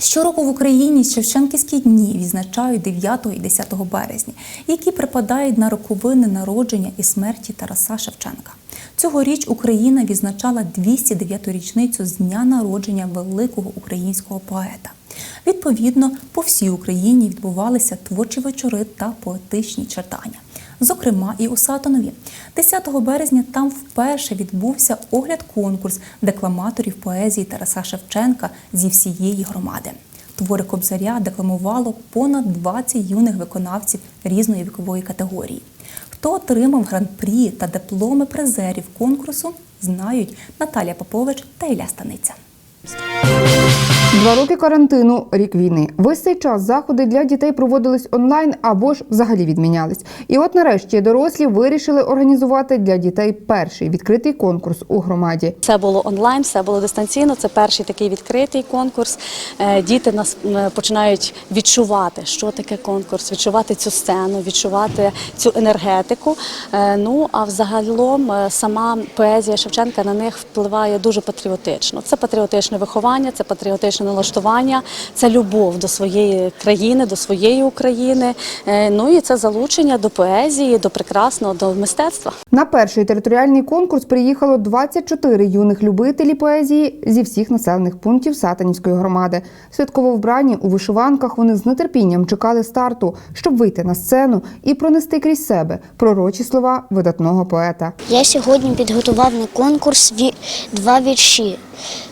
Щороку в Україні Шевченківські дні відзначають 9 і 10 березня, які припадають на роковини народження і смерті Тараса Шевченка. Цьогоріч Україна відзначала 209-ту річницю з дня народження великого українського поета. Відповідно, по всій Україні відбувалися творчі вечори та поетичні читання. Зокрема, і у Сатанові. 10 березня там вперше відбувся огляд-конкурс декламаторів поезії Тараса Шевченка зі всієї громади. Твори Кобзаря декламувало понад 20 юних виконавців різної вікової категорії. Хто отримав гран-прі та дипломи призерів конкурсу, знають Наталія Попович та Ілля Станиця. Два роки карантину, рік війни. Весь цей час заходи для дітей проводились онлайн або ж взагалі відмінялись. І от нарешті дорослі вирішили організувати для дітей перший відкритий конкурс у громаді. Все було онлайн, все було дистанційно. Це перший такий відкритий конкурс. Е, Діти нас починають відчувати, що таке конкурс, відчувати цю сцену, відчувати цю енергетику. Е, Ну а взагалом е, сама поезія Шевченка на них впливає дуже патріотично. Це патріотичне виховання, це патріотичне налаштування, це любов до своєї країни, до своєї України. Е, Ну і це залучення до поезії, до прекрасного, до мистецтва. На перший територіальний конкурс приїхало 24 юних любителі поезії зі всіх населених пунктів Сатанівської громади. Святково вбрані у вишиванках вони з нетерпінням чекали старту, щоб вийти на сцену і пронести крізь себе пророчі слова видатного поета. Я сьогодні підготував на конкурс два вірші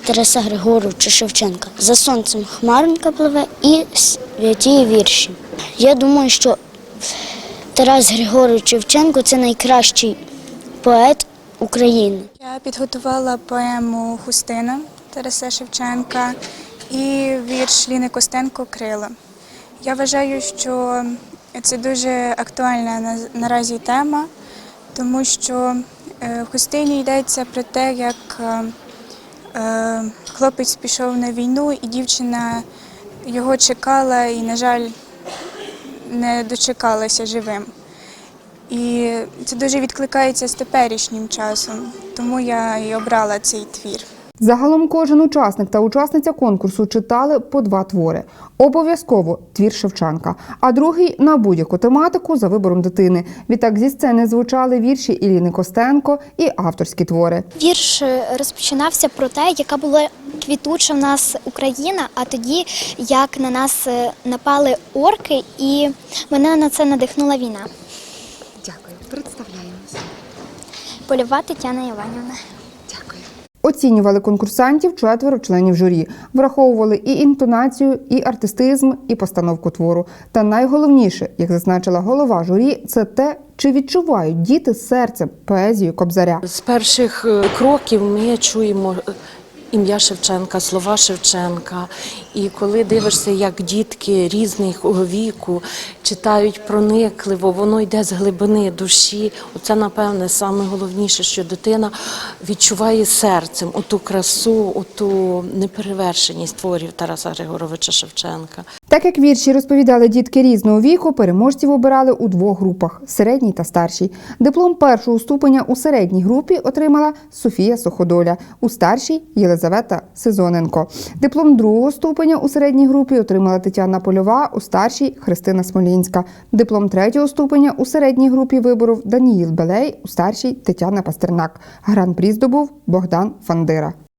Тараса Григоровича Шевченка. За сонцем хмаринка пливе і святі вірші. Я думаю, що Тарас Григорович Шевченко це найкращий поет України. Я підготувала поему Хустина Тараса Шевченка і вірш Ліни Костенко Крила. Я вважаю, що це дуже актуальна наразі тема, тому що е, в Хустині йдеться про те, як е, хлопець пішов на війну, і дівчина його чекала і, на жаль, не дочекалася живим. І це дуже відкликається з теперішнім часом, тому я і обрала цей твір. Загалом кожен учасник та учасниця конкурсу читали по два твори. Обов'язково твір Шевченка, а другий на будь-яку тематику за вибором дитини. Відтак зі сцени звучали вірші Іліни Костенко і авторські твори. Вірш е, розпочинався про те, яка була квітуча в нас Україна, а тоді як на нас е, напали орки, і мене на це надихнула війна. Дякую, представляємося. Польова Тетяна Іванівна. Оцінювали конкурсантів четверо членів журі, враховували і інтонацію, і артистизм, і постановку твору. Та найголовніше, як зазначила голова журі, це те, чи відчувають діти серцем поезію Кобзаря. З перших е, кроків ми чуємо ім'я Шевченка, слова Шевченка. І коли дивишся, як дітки різного віку читають проникливо, воно йде з глибини душі. Оце, напевне, саме головніше, що дитина відчуває серцем оту красу, оту неперевершеність творів Тараса Григоровича Шевченка. Так як вірші розповідали дітки різного віку, переможців обирали у двох групах середній та старшій. Диплом першого ступеня у середній групі отримала Софія Суходоля, у старшій Єлизавета Сезоненко. Диплом другого ступеня у середній групі отримала Тетяна Польова, у старшій Христина Смолінська. Диплом третього ступеня у середній групі виборов Даніїл Белей, у старшій Тетяна Пастернак. Гран-прі здобув Богдан Фандира.